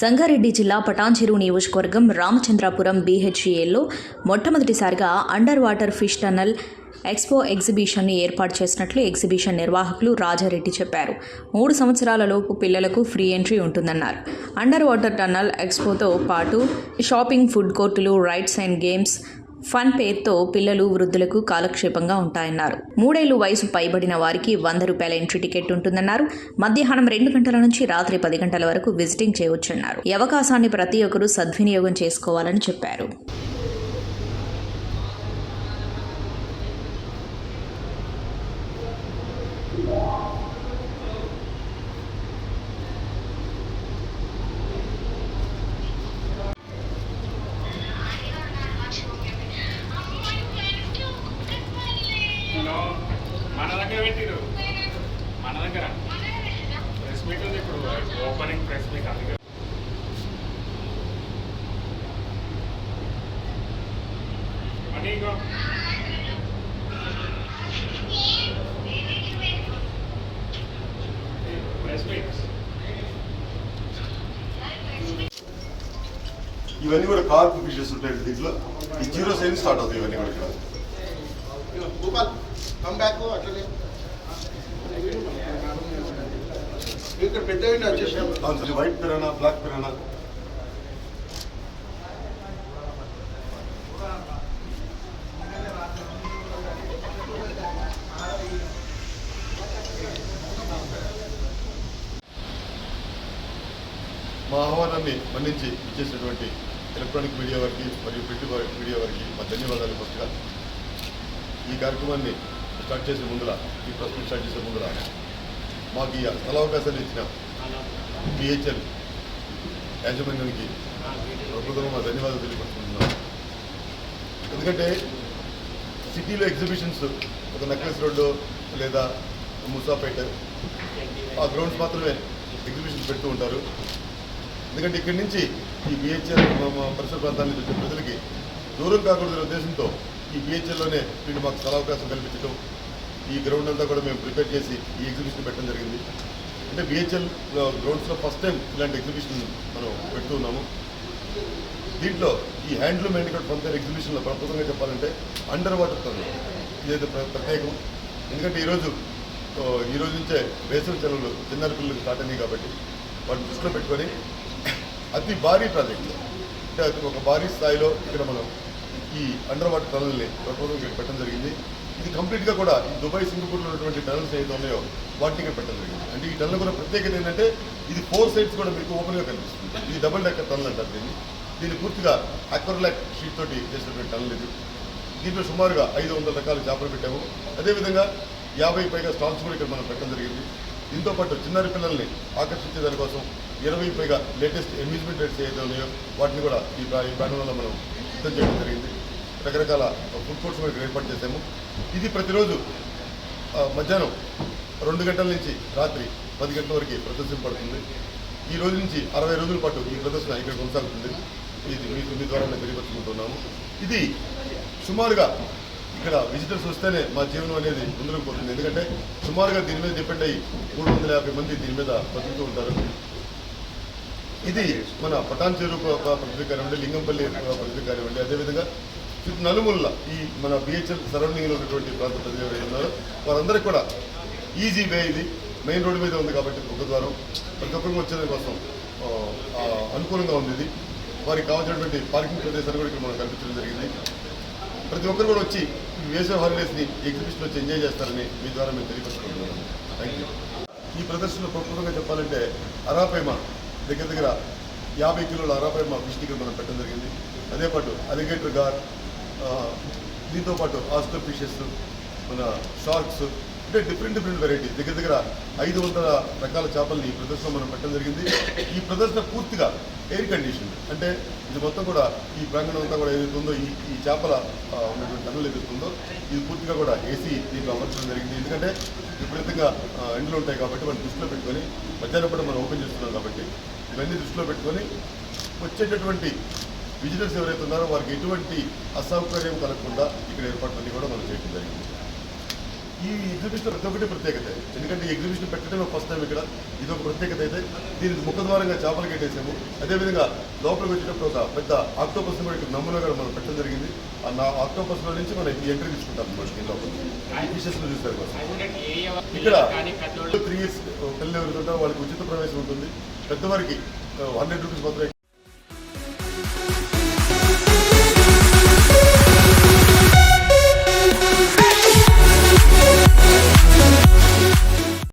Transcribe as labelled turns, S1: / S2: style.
S1: సంగారెడ్డి జిల్లా పటాన్చెరు నియోజకవర్గం రామచంద్రాపురం బీహెచ్ఈఎల్లో మొట్టమొదటిసారిగా under water fish tunnel expo ఎగ్జిబిషన్ని ఏర్పాటు చేసినట్లు ఎగ్జిబిషన్ నిర్వాహకులు రాజారెడ్డి చెప్పారు. మూడు సంవత్సరాలలోపు పిల్లలకు ఫ్రీ ఎంట్రీ ఉంటుందన్నారు. అండర్ వాటర్ టన్నల్ ఎక్స్పోతో పాటు షాపింగ్ ఫుడ్ కోర్టులు రైడ్స్ అండ్ గేమ్స్ ఫన్ పేరుతో పిల్లలు వృద్ధులకు కాలక్షేపంగా ఉంటాయన్నారు. మూడేళ్ళు వయసు పైబడిన వారికి వంద రూపాయల ఎంట్రీ టికెట్ ఉంటుందన్నారు. మధ్యాహ్నం రెండు గంటల నుంచి రాత్రి పది గంటల వరకు విజిటింగ్ చేయవచ్చన్నారు. ఈ అవకాశాన్ని ప్రతి ఒక్కరూ సద్వినియోగం చేసుకోవాలని చెప్పారు.
S2: మన దగ్గర పెట్టిరు మన దగ్గర. ప్రెస్ మీట్ ఉంది ఇప్పుడు. ఓపెనింగ్ ప్రెస్ మీట్ అందుకే మనీ ఇంకో. ప్రెస్ మీట్
S3: ఇవన్నీ కూడా కార్ప్ ఫిషెస్ ఉంటాయి దీంట్లో ఈ జీరో సైన్ స్టార్ట్ అవుతాయి ఇవన్నీ కూడా. ఇక్కడ
S4: కమ్ బ్యాక్ అట్లనే ఇక్కడ పెద్ద వచ్చేసాం.
S3: వైట్ పిరానా బ్లాక్ పిరానా మా ఆహ్వానాన్ని మన్నించి ఇచ్చేసినటువంటి ఎలక్ట్రానిక్ మీడియా వారికి మరియు ప్రింట్ మీడియా వారికి మా ధన్యవాదాలు ఫస్ట్గా ఈ కార్యక్రమాన్ని స్టార్ట్ చేసే ముందర ఈ ప్రెస్ మీట్ స్టార్ట్ చేసే ముందర మాకు ఈ స్థలావకాశాలు ఇచ్చిన పిహెచ్ఎల్ యాజమాన్యానికి ప్రభుత్వం మా ధన్యవాదాలు తెలియపరుచుకుంటున్నాం. ఎందుకంటే సిటీలో ఎగ్జిబిషన్స్ ఒక నెక్లెస్ రోడ్డు లేదా ముసాపేట ఆ గ్రౌండ్స్ మాత్రమే ఎగ్జిబిషన్స్ పెడుతూ ఉంటారు. ఎందుకంటే ఇక్కడి నుంచి ఈ బిహెచ్ఎల్ పరిసర ప్రాంతాల నుంచి వచ్చే ప్రజలకి దూరం కాకూడదనే ఉద్దేశంతో ఈ బిహెచ్ఎల్లోనే వీళ్ళు మాకు స్థలావకాశం కల్పించడం ఈ గ్రౌండ్ అంతా కూడా మేము ప్రిపేర్ చేసి ఈ ఎగ్జిబిషన్ పెట్టడం జరిగింది. అంటే బిహెచ్ఎల్ గ్రౌండ్స్లో ఫస్ట్ టైం ఇలాంటి ఎగ్జిబిషన్ మనం పెడుతున్నాము దీంట్లో ఈ హ్యాండ్లూమ్ హ్యాండిక్రాఫ్ట్ ఫంక్షన్ ఎగ్జిబిషన్లో ప్రప్రదంగా చెప్పాలంటే అండర్ వాటర్ తను ఇదైతే ప్రత్యేకం. ఎందుకంటే ఈరోజు ఈరోజు ఈ రోజు నుంచే వేసవి చెలవులు చిన్నారపిల్లలకు స్టార్ట్ అయినాయి కాబట్టి వాటిని దృష్టిలో పెట్టుకొని అతి భారీ ప్రాజెక్ట్ అంటే అది ఒక భారీ స్థాయిలో ఇక్కడ మనం ఈ అండర్ వాటర్ టనల్ని ప్రపోజల్ పెట్టడం జరిగింది. ఇది కంప్లీట్గా కూడా దుబాయ్ సింగపూర్లో ఉన్నటువంటి టనల్స్ ఏదైతే ఉన్నాయో వాటిని ఇక్కడ పెట్టడం జరిగింది. అంటే ఈ టనల్ కూడా ప్రత్యేకత ఏంటంటే ఇది ఫోర్ సైడ్స్ కూడా మీకు ఓపెన్గా కనిపిస్తుంది. ఇది డబుల్ డెక్కర్ టనల్ అంటారు దీన్ని. దీన్ని పూర్తిగా అక్వర్లాక్ షీట్ తోటి చేసినటువంటి టనల్ ఇది. దీంట్లో సుమారుగా ఐదు వందల రకాల చేపలు పెట్టాము. అదేవిధంగా యాభై పైగా స్టాల్స్ కూడా ఇక్కడ మనం పెట్టడం జరిగింది. దీంతో పాటు చిన్నారి పిల్లల్ని ఆకర్షించే దానికోసం ఇరవై పైగా లేటెస్ట్ ఎమ్యూజ్మెంట్ రేట్స్ ఏదైతే ఉన్నాయో వాటిని కూడా ఈ ప్రా- ఈ మనం సిద్ధం చేయడం జరిగింది. రకరకాల ఫుడ్ కోర్ట్స్ కూడా ఏర్పాటు చేశాము ఇది ప్రతిరోజు మధ్యాహ్నం రెండు గంటల నుంచి రాత్రి పది గంటల వరకు ప్రదర్శింపబడుతుంది ఈ రోజు నుంచి అరవై రోజుల పాటు ఈ ప్రదర్శన ఇక్కడ కొనసాగుతుంది ఇది మీ మీ ద్వారా తెలియపరుచుకుంటున్నాము ఇది సుమారుగా ఇక్కడ విజిటర్స్ వస్తేనే మా జీవనం అనేది ముందుకు పోతుంది ఎందుకంటే సుమారుగా దీని మీద డిపెండ్ అయ్యి మూడు వందల యాభై మంది దీని మీద బతుకుతూ ఉంటారు ఇది మన పటాన్ చెరువు ఒక కానివ్వండి లింగంపల్లి ఒక కానివ్వండి అదేవిధంగా చుట్టూ ఈ మన బిహెచ్ఎల్ సరౌండింగ్లో ఉన్నటువంటి ప్రాంత ప్రజలు ఉన్నారో వారందరికీ కూడా ఈజీ వే ఇది. మెయిన్ రోడ్డు మీద ఉంది కాబట్టి ముఖద్వారం ప్రతి ఒక్కరికి వచ్చేదాని కోసం అనుకూలంగా ఉంది ఇది. వారికి కావాల్సినటువంటి పార్కింగ్ ప్రదేశాలు కూడా ఇక్కడ మనం కల్పించడం జరిగింది. ప్రతి ఒక్కరు కూడా వచ్చి వేసవి హాలిడేస్ని ఎగ్జిబిషన్ వచ్చి ఎంజాయ్ చేస్తారని మీ ద్వారా మేము తెలియపరుచుకుంటున్నాను థ్యాంక్ యూ. ఈ ప్రదర్శనలో ప్రకృతంగా చెప్పాలంటే అరాపేమ దగ్గర దగ్గర యాభై కిలోల అరాపేమ ఫిష్ ఇక్కడ మనం పెట్టడం జరిగింది. అదే పాటు అలిగేటర్ గార్ దీంతో పాటు ఆస్టర్ ఫిషెస్ మన షార్క్స్ అంటే డిఫరెంట్ డిఫరెంట్ వెరైటీస్ దగ్గర దగ్గర ఐదు వందల రకాల చేపల్ని ఈ ప్రదర్శన మనం పెట్టడం జరిగింది. ఈ ప్రదర్శన పూర్తిగా ఎయిర్ కండిషన్ అంటే ఇది మొత్తం కూడా ఈ ప్రాంగణం అంతా కూడా ఏదైతే ఉందో ఈ ఈ చేపల ఉన్నటువంటి టన్నులు ఏదైతే ఇది పూర్తిగా కూడా ఏసీ దీంట్లో అమర్చడం జరిగింది. ఎందుకంటే విపరీతంగా ఎండలు ఉంటాయి కాబట్టి మనం దృష్టిలో పెట్టుకొని మధ్యాహ్నం కూడా మనం ఓపెన్ చేస్తున్నాం కాబట్టి ఇవన్నీ దృష్టిలో పెట్టుకొని వచ్చేటటువంటి విజిటర్స్ ఎవరైతే ఉన్నారో వారికి ఎటువంటి అసౌకర్యం కలగకుండా ఇక్కడ ఏర్పాట్లన్నీ కూడా మనం చేయడం జరిగింది. ఈ ఎగ్జిబిషన్ ప్రతి ఒక్కటి ప్రత్యేకత. ఎందుకంటే ఎగ్జిబిషన్ పెట్టడమే ఫస్ట్ టైం ఇక్కడ. ఇది ఒక ప్రత్యేకత అయితే. దీని ముఖద్వారంగా చేపలు కట్టేసాము అదేవిధంగా లోపలికి వచ్చేటప్పుడు ఒక పెద్ద ఆక్టోపస్ కూడా ఇక్కడ నమూనాగా మనం పెట్టడం జరిగింది. ఆ నా ఆక్టోపస్లో నుంచి మనం ఎంట్రీ తీసుకుంటాం మనకి లోపల. చూస్తారు ఇక్కడ త్రీ ఇయర్స్ పిల్లలు ఎవరుంటారో వాళ్ళకి ఉచిత ప్రవేశం ఉంటుంది. పెద్దవారికి హండ్రెడ్ రూపీస్ మాత్రమే